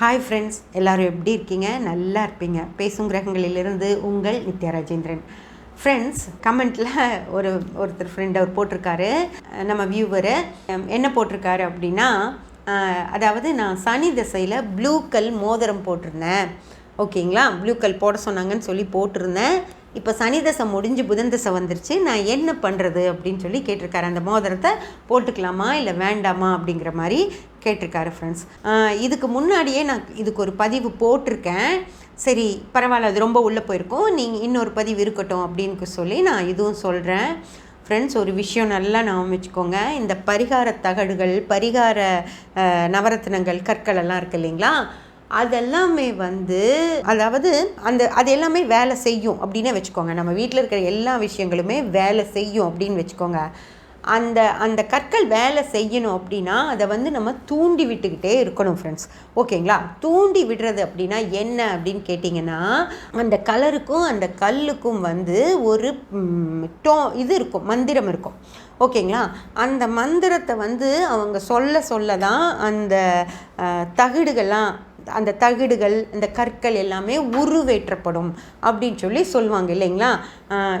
Hi friends எல்லோரும் எப்படி இருக்கீங்க? நல்லா இருப்பீங்க. பேசும் கிரகங்களிலிருந்து உங்கள் நித்யா ராஜேந்திரன். ஃப்ரெண்ட்ஸ் கமெண்ட்டில் ஒரு ஒருத்தர் ஃப்ரெண்ட் அவர் போட்டிருக்காரு. நம்ம வியூவரு என்ன போட்டிருக்காரு அப்படின்னா அதாவது நான் சனி திசையில் ப்ளூ கல் மோதிரம் போட்டிருந்தேன். ஓகேங்களா? ப்ளூ கல் போட சொன்னாங்கன்னு சொல்லி போட்டிருந்தேன். இப்போ சனி தசை முடிஞ்சு புதன் தசை வந்துருச்சு. நான் என்ன பண்ணுறது அப்படின்னு சொல்லி கேட்டிருக்காரு. அந்த மோதிரத்தை போட்டுக்கலாமா இல்லை வேண்டாமா அப்படிங்கிற மாதிரி கேட்டிருக்காரு ஃப்ரெண்ட்ஸ் இதுக்கு முன்னாடியே நான் இதுக்கு ஒரு பதிவு போட்டிருக்கேன். சரி பரவாயில்ல அது ரொம்ப உள்ளே போயிருக்கோம். நீங்கள் இன்னொரு பதிவு இருக்கட்டும் அப்படின்னு சொல்லி நான் இதுவும் சொல்கிறேன் ஃப்ரெண்ட்ஸ் ஒரு விஷயம் நல்லா ஞாபகம் வச்சுக்கோங்க. இந்த பரிகார தகடுகள் பரிகார நவரத்னங்கள் கற்கள் எல்லாம் இருக்கு இல்லைங்களா? அதெல்லாமே வந்து அதாவது அந்த அது எல்லாமே வேலை செய்யும் அப்படின்னே வச்சுக்கோங்க. நம்ம வீட்டில் இருக்கிற எல்லா விஷயங்களுமே வேலை செய்யும் அப்படின்னு வச்சுக்கோங்க. அந்த அந்த கற்கள் வேலை செய்யணும் அப்படின்னா அதை வந்து நம்ம தூண்டி விட்டுக்கிட்டே இருக்கணும் ஃப்ரெண்ட்ஸ் ஓகேங்களா தூண்டி விடுறது அப்படின்னா என்ன அப்படின்னு கேட்டிங்கன்னா அந்த கலருக்கும் அந்த கல்லுக்கும் வந்து ஒரு டோ இது இருக்கும் மந்திரம் இருக்கும். ஓகேங்களா அந்த மந்திரத்தை வந்து அவங்க சொல்ல சொல்ல தான் அந்த தகடுகள்லாம் அந்த தகடுகள் இந்த கற்கள் எல்லாமே உருவேற்றப்படும் அப்படின்னு சொல்லி சொல்லுவாங்க இல்லைங்களா?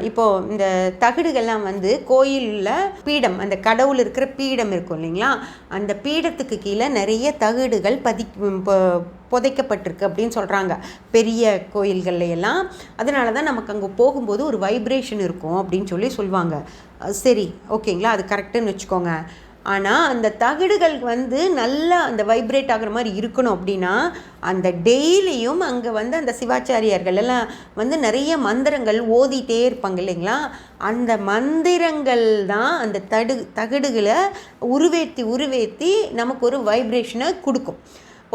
இப்போது இப்போ இந்த தகடுகள்லாம் வந்து கோயிலில் பீடம் அந்த கடவுள் இருக்கிற பீடம் இருக்கும் இல்லைங்களா? அந்த பீடத்துக்கு கீழே நிறைய தகடுகள் பதி பொ- புதைக்கப்பட்டிருக்கு அப்படின்னு சொல்கிறாங்க பெரிய கோயில்கள்ல எல்லாம். அதனால தான் நமக்கு அங்கே போகும்போது ஒரு வைப்ரேஷன் இருக்கும் அப்படின்னு சொல்லி சொல்லுவாங்க. சரி ஓகேங்களா? அது கரெக்டுன்னு வச்சுக்கோங்க. ஆனால் அந்த தகடுகள் வந்து நல்லா அந்த வைப்ரேட் ஆகிற மாதிரி இருக்கணும் அப்படின்னா அந்த டெய்லியும் அங்கே வந்து அந்த சிவாச்சாரியார்கள் எல்லாம் வந்து நிறைய மந்திரங்கள் ஓதிட்டே இருப்பாங்க இல்லைங்களா? அந்த மந்திரங்கள் தான் அந்த தடு தகடுகளை உருவேத்தி உருவேத்தி நமக்கு ஒரு வைப்ரேஷனை கொடுக்கும்.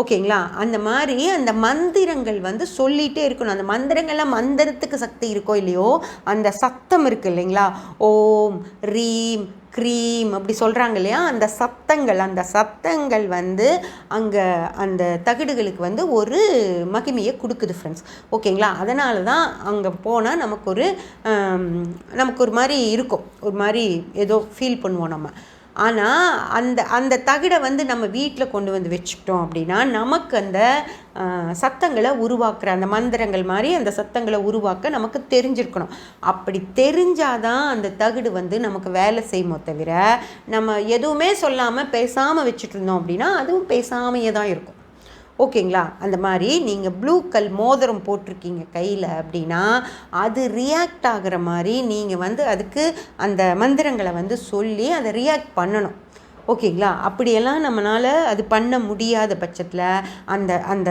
ஓகேங்களா? அந்த மாதிரி அந்த மந்திரங்கள் வந்து சொல்லிகிட்டே இருக்கணும். அந்த மந்திரங்கள்லாம் மந்திரத்துக்கு சக்தி இருக்கோ இல்லையோ அந்த சத்தம் இருக்குது இல்லைங்களா? ஓம் ரீம் க்ரீம் அப்படி சொல்கிறாங்க இல்லையா? அந்த சத்தங்கள் அந்த சத்தங்கள் வந்து அங்கே அந்த தகடுகளுக்கு வந்து ஒரு மகிமையை கொடுக்குது ஃப்ரெண்ட்ஸ் ஓகேங்களா? அதனால தான் அங்கே போனால் நமக்கு ஒரு நமக்கு ஒரு மாதிரி இருக்கும். ஒரு மாதிரி ஏதோ ஃபீல் பண்ணுவோம் நம்ம. ஆனால் அந்த அந்த தகடை வந்து நம்ம வீட்டில் கொண்டு வந்து வச்சுக்கிட்டோம் அப்படின்னா நமக்கு அந்த சத்தங்களை உருவாக்குற அந்த மந்திரங்கள் மாதிரி அந்த சத்தங்களை உருவாக்க நமக்கு தெரிஞ்சிருக்கணும். அப்படி தெரிஞ்சாதான் அந்த தகடு வந்து நமக்கு வேலை செய்யுமோ தவிர நம்ம எதுவுமே சொல்லாமல் பேசாமல் வச்சுட்டு இருந்தோம் அப்படின்னா அதுவும் பேசாமையே தான் இருக்கும். ஓகேங்களா? அந்த மாதிரி நீங்கள் ப்ளூ கல் மோதிரம் போட்டிருக்கீங்க கையில் அப்படின்னா அது ரியாக்ட் ஆகிற மாதிரி நீங்கள் வந்து அதுக்கு அந்த மந்திரங்களை வந்து சொல்லி அதை ரியாக்ட் பண்ணணும். ஓகேங்களா? அப்படியெல்லாம் நம்மளால் அது பண்ண முடியாத பட்சத்தில் அந்த அந்த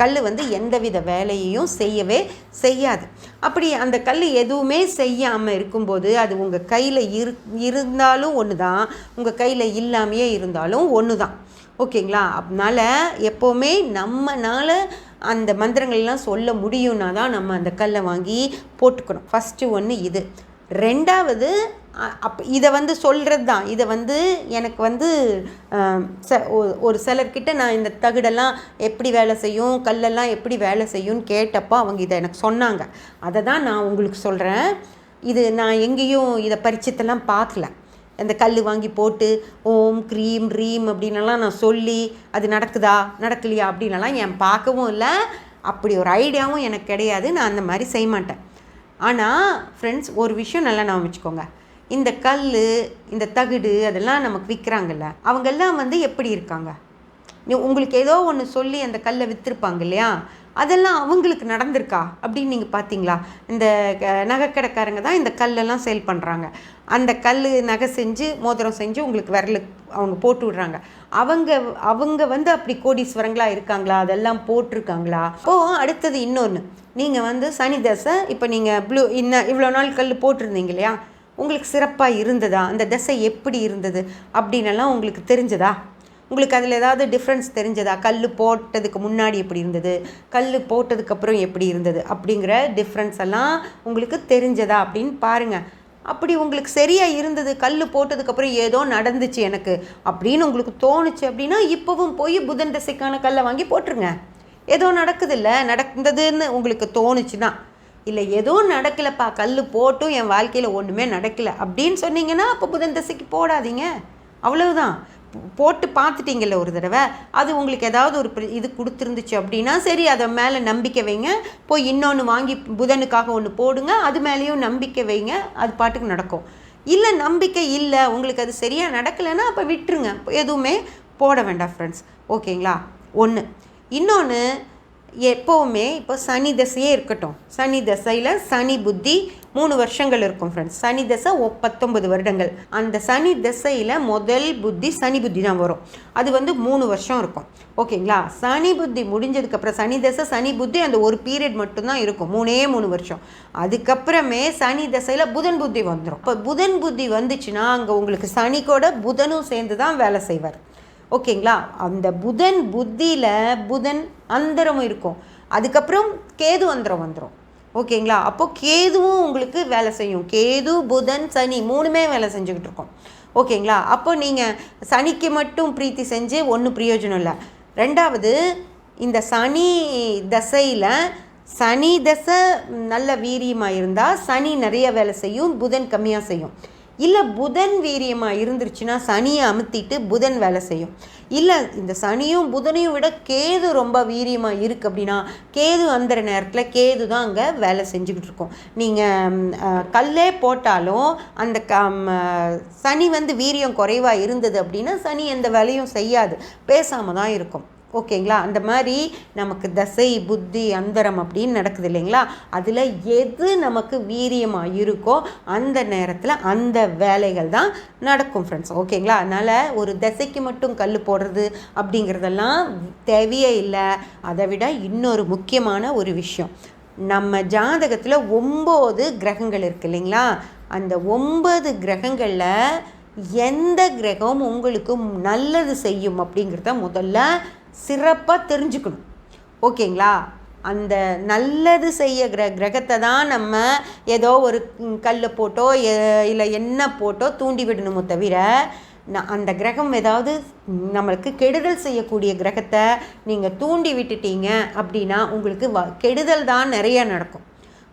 கல் வந்து எந்தவித வேலையையும் செய்யவே செய்யாது. அப்படி அந்த கல் எதுவுமே செய்யாமல் இருக்கும்போது அது உங்கள் கையில் இரு இருந்தாலும் ஒன்று தான் உங்கள் கையில் இல்லாமையே இருந்தாலும் ஒன்று தான் ஓகேங்களா? அதனால எப்போவுமே நம்மனால் அந்த மந்திரங்கள்லாம் சொல்ல முடியும்னா தான் நம்ம அந்த கல்லை வாங்கி போட்டுக்கணும். ஃபஸ்ட்டு ஒன்று இது. ரெண்டாவது அப்போ அப் இதை வந்து சொல்கிறது தான். இதை வந்து எனக்கு வந்து ச ஒ- ஒரு சிலர்கிட்ட நான் இந்த தகுடெல்லாம் எப்படி வேலை செய்யும் கல்லெல்லாம் எப்படி வேலை செய்யும்னு கேட்டப்போ அவங்க இதை எனக்கு சொன்னாங்க. அதை தான் நான் உங்களுக்கு சொல்கிறேன் இது நான் எங்கேயும் இதை பரிச்சத்தெல்லாம் பார்க்கல. அந்த கல் வாங்கி போட்டு ஓம் க்ரீம் ரீம் அப்படின்னலாம் நான் சொல்லி அது நடக்குதா நடக்கலையா அப்படின்னலாம் என் பார்க்கவும் இல்லை. அப்படி ஒரு ஐடியாவும் எனக்கு கிடையாது. நான் அந்த மாதிரி செய்ய மாட்டேன். ஆனால் ஃப்ரெண்ட்ஸ் ஒரு விஷயம் நல்லா நான் வச்சுக்கோங்க. இந்த கல் இந்த தகுடு அதெல்லாம் நமக்கு விற்கிறாங்கல்ல அவங்கெல்லாம் வந்து எப்படி இருக்காங்க? நீ- உங்களுக்கு ஏதோ ஒன்று சொல்லி அந்த கல்லை விற்றுருப்பாங்க இல்லையா? அதெல்லாம் அவங்களுக்கு நடந்திருக்கா அப்படின்னு நீங்கள் பார்த்தீங்களா இந்த க- நகைக்கடைக்காரங்க தான் இந்த கல்லெல்லாம் சேல் பண்ணுறாங்க அந்த கல் நகை செஞ்சு மோதிரம் செஞ்சு உங்களுக்கு விரலுக்கு அவங்க போட்டு விடுறாங்க. அவங்க அவங்க வந்து அப்படி கோடீஸ்வரங்களாக இருக்காங்களா? அதெல்லாம் போட்டிருக்காங்களா? ஓ அடுத்தது இன்னொன்று நீங்கள் வந்து சனி தசை இப்போ நீங்கள் ப்ளூ இன்ன இவ்வளோ நாள் கல் போட்டிருந்தீங்க இல்லையா? உங்களுக்கு சிறப்பாக இருந்ததா? அந்த தசை எப்படி இருந்தது? அப்படின்னெல்லாம் உங்களுக்கு தெரிஞ்சதா? உங்களுக்கு அதில் ஏதாவது டிஃப்ரென்ஸ் தெரிஞ்சதா? கல் போட்டதுக்கு முன்னாடி எப்படி இருந்தது? கல் போட்டதுக்கப்புறம் எப்படி இருந்தது? அப்படிங்கிற டிஃப்ரென்ஸ் எல்லாம் உங்களுக்கு தெரிஞ்சதா அப்படின்னு பாருங்கள் அப்படி உங்களுக்கு சரியாக இருந்தது கல் போட்டதுக்கப்புறம் ஏதோ நடந்துச்சு எனக்கு அப்படின்னு உங்களுக்கு தோணுச்சு அப்படின்னா இப்போவும் போய் புதன் தசைக்கான கல்லை வாங்கி போட்டுருங்க. ஏதோ நடக்குதுல்ல நடந்ததுன்னு உங்களுக்கு தோணுச்சுன்னா. இல்லை ஏதோ நடக்கலப்பா கல் போட்டும் என் வாழ்க்கையில் ஒன்றுமே நடக்கல அப்படின்னு சொன்னீங்கன்னா அப்போ புதன் தசைக்கு போடாதீங்க. அவ்வளவுதான். போட்டு பார்த்துட்டீங்கல்ல ஒரு தடவை அது உங்களுக்கு ஏதாவது ஒரு இது கொடுத்துருந்துச்சு அப்படின்னா சரி அதை மேலே நம்பிக்கை வைங்க. போய் இன்னொன்று வாங்கி புதனுக்காக ஒன்று போடுங்க அது மேலேயும் நம்பிக்கை வைங்க அது பாட்டுக்கு நடக்கும். இல்லை நம்பிக்கை இல்லை உங்களுக்கு அது சரியாக நடக்கலைன்னா அப்போ விட்டுருங்க. எதுவுமே போட வேண்டாம் ஃப்ரெண்ட்ஸ் ஓகேங்களா ஒன்று இன்னொன்று எப்போவுமே இப்போ சனி தசையே இருக்கட்டும். சனி தசையில் சனி புத்தி மூணு வருஷங்கள் இருக்கும் ஃப்ரெண்ட்ஸ் சனி தசை ஒ- பத்தொன்பது வருடங்கள். அந்த சனி தசையில் முதல் புத்தி சனி புத்தி தான் வரும். அது வந்து மூணு வருஷம் இருக்கும். ஓகேங்களா? சனி புத்தி முடிஞ்சதுக்கப்புறம் சனி தசை சனி புத்தி அந்த ஒரு பீரியட் மட்டும்தான் இருக்கும். மூணே மூணு வருஷம். அதுக்கப்புறமே சனி தசையில் புதன் புத்தி வந்துடும் இப்போ புதன் புத்தி வந்துச்சுன்னா அங்கே உங்களுக்கு சனி கூட புதனும் சேர்ந்து தான் வேலை செய்வார். ஓகேங்களா? அந்த புதன் புத்தியில் புதன் அந்தரமும் இருக்கும். அதுக்கப்புறம் கேது அந்தரம் வந்துடும் ஓகேங்களா? அப்போது கேதுவும் உங்களுக்கு வேலை செய்யும். கேது புதன் சனி மூணுமே வேலை செஞ்சுக்கிட்டு இருக்கோம். ஓகேங்களா? அப்போ நீங்கள் சனிக்கு மட்டும் பிரீத்தி செஞ்சு ஒன்றும் பிரயோஜனம் இல்லை. ரெண்டாவது இந்த சனி தசையில் சனி தசை நல்ல வீரியமாக இருந்தால் சனி நிறைய வேலை செய்யும் புதன் கம்மியாக செய்யும். இல்லை புதன் வீரியமாக இருந்துருச்சுன்னா சனியை அமுத்திட்டு புதன் வேலை செய்யும். இல்லை இந்த சனியும் புதனையும் விட கேது ரொம்ப வீரியமாக இருக்குது அப்படின்னா கேது அந்த நேரத்தில் கேது தான் அங்கே வேலை செஞ்சுக்கிட்டு இருக்கோம். நீங்கள் கல்லே போட்டாலும் அந்த க சனி வந்து வீரியம் குறைவாக இருந்தது அப்படின்னா சனி எந்த வேலையும் செய்யாது. பேசாமல் தான் இருக்கும். ஓகேங்களா? அந்த மாதிரி நமக்கு தசை புத்தி அந்தரம் அப்படின்னு நடக்குது இல்லைங்களா? அதில் எது நமக்கு வீரியமாக இருக்கோ அந்த நேரத்தில் அந்த வேலைகள் தான் நடக்கும் ஃப்ரெண்ட்ஸ் ஓகேங்களா? அதனால் ஒரு தசைக்கு மட்டும் கல் போடுறது அப்படிங்கிறதெல்லாம் தேவையே இல்லை. அதை விட இன்னொரு முக்கியமான ஒரு விஷயம். நம்ம ஜாதகத்தில் ஒம்பது கிரகங்கள் இருக்கு இல்லைங்களா? அந்த ஒன்பது கிரகங்களில் எந்த கிரகம் உங்களுக்கு நல்லது செய்யும் அப்படிங்கிறத முதல்ல சிறப்பாக தெரிஞ்சுக்கணும். ஓகேங்களா? அந்த நல்லது செய்ய கிர கிரகத்தை தான் நம்ம ஏதோ ஒரு கல் போட்டோ இல்லை எண்ணெய் போட்டோ தூண்டி விடணுமோ தவிர அந்த கிரகம் ஏதாவது நம்மளுக்கு கெடுதல் செய்யக்கூடிய கிரகத்தை நீங்கள் தூண்டி விட்டுட்டீங்க அப்படின்னா உங்களுக்கு வ கெடுதல் தான் நிறைய நடக்கும்.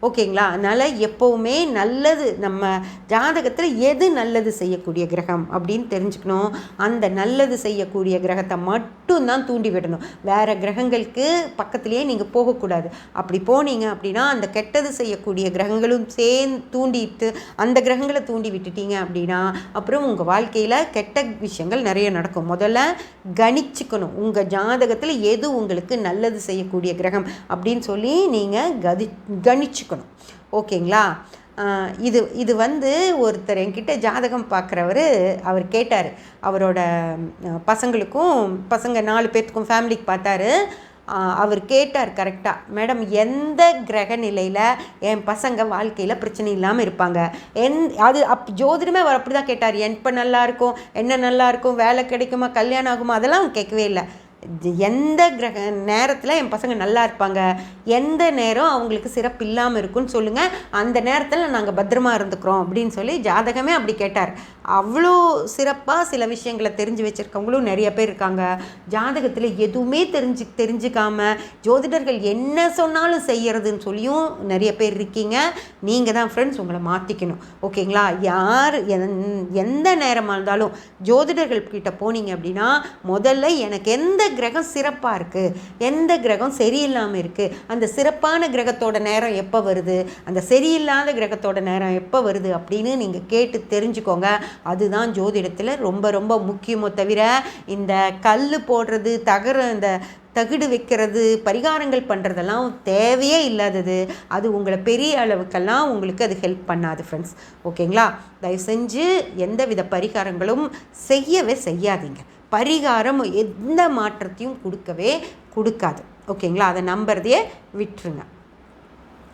ஓகேங்களா? அதனால் எப்போவுமே நல்லது நம்ம ஜாதகத்தில் எது நல்லது செய்யக்கூடிய கிரகம் அப்படின்னு தெரிஞ்சுக்கணும். அந்த நல்லது செய்யக்கூடிய கிரகத்தை மட்டும்தான் தூண்டி விடணும். வேறு கிரகங்களுக்கு பக்கத்துலேயே நீங்கள் போகக்கூடாது. அப்படி போனீங்க அப்படின்னா அந்த கெட்டது செய்யக்கூடிய கிரகங்களும் சேர்ந்து தூண்டிட்டு அந்த கிரகங்களை தூண்டி விட்டுட்டீங்க அப்படின்னா அப்புறம் உங்கள் வாழ்க்கையில் கெட்ட விஷயங்கள் நிறைய நடக்கும். முதல்ல கணிச்சுக்கணும். உங்கள் ஜாதகத்தில் எது உங்களுக்கு நல்லது செய்யக்கூடிய கிரகம் அப்படின்னு சொல்லி நீங்கள் கதி கணிச்சுக்கணும். ஓகேங்களா? இது இது வந்து ஒருத்தர் என்கிட்ட ஜாதகம் பார்க்குறவர் அவர் கேட்டார். அவரோட பசங்களுக்கும் பசங்க நாலு பேர்த்துக்கும் ஃபேமிலிக்கு பார்த்தாரு. அவர் கேட்டார் கரெக்டாக மேடம் எந்த கிரக நிலையில் என் பசங்க வாழ்க்கையில் பிரச்சனை இல்லாமல் இருப்பாங்க? எந் அது அப் ஜோதிடமே அவர் அப்படி தான் கேட்டார் எப்போ நல்லாயிருக்கும் என்ன நல்லாயிருக்கும் வேலை கிடைக்குமா கல்யாணம் ஆகுமா? அதெல்லாம் கேட்கவே இல்லை. எந்த கிரக நேரத்தில் என் பசங்க நல்லா இருப்பாங்க? எந்த நேரம் அவங்களுக்கு சிறப்பு இல்லாமல் இருக்குன்னு சொல்லுங்கள் அந்த நேரத்தில் நாங்கள் பத்திரமா இருந்துக்கிறோம் அப்படின்னு சொல்லி ஜாதகமே அப்படி கேட்டார். அவ்வளோ சிறப்பாக சில விஷயங்களை தெரிஞ்சு வச்சுருக்கவங்களும் நிறைய பேர் இருக்காங்க. ஜாதகத்தில் எதுவுமே தெரிஞ்சு தெரிஞ்சுக்காம ஜோதிடர்கள் என்ன சொன்னாலும் செய்கிறதுன்னு சொல்லியும் நிறைய பேர் இருக்கீங்க. நீங்கள் தான் ஃப்ரெண்ட்ஸ் உங்களை மாற்றிக்கணும் ஓகேங்களா? யார் எந்- எந்த நேரமாக இருந்தாலும் ஜோதிடர்கள் கிட்ட போனீங்க அப்படின்னா முதல்ல எனக்கு எந்த கிரகம் சிறப்பாக இருக்குது எந்த கிரகம் சரியில்லாமல் இருக்குது அந்த சிறப்பான கிரகத்தோட நேரம் எப்போ வருது? அந்த சரியில்லாத கிரகத்தோட நேரம் எப்போ வருது அப்படின்னு நீங்கள் கேட்டு தெரிஞ்சுக்கோங்க. அதுதான் ஜோதிடத்தில் ரொம்ப ரொம்ப முக்கியமோ தவிர இந்த கல் போடுறது தகர இந்த தகுடு வைக்கிறது பரிகாரங்கள் பண்ணுறதெல்லாம் தேவையே இல்லாதது. அது உங்களை பெரிய அளவுக்கெல்லாம் உங்களுக்கு அது ஹெல்ப் பண்ணாது ஃப்ரெண்ட்ஸ் ஓகேங்களா? தயவு செஞ்சு எந்த வித பரிகாரங்களும் செய்யவே செய்யாதீங்க. பரிகாரம் எந்த மாற்றத்தையும் கொடுக்கவே கொடுக்காது. ஓகேங்களா? அதை நம்புறதையே விட்டுருங்க.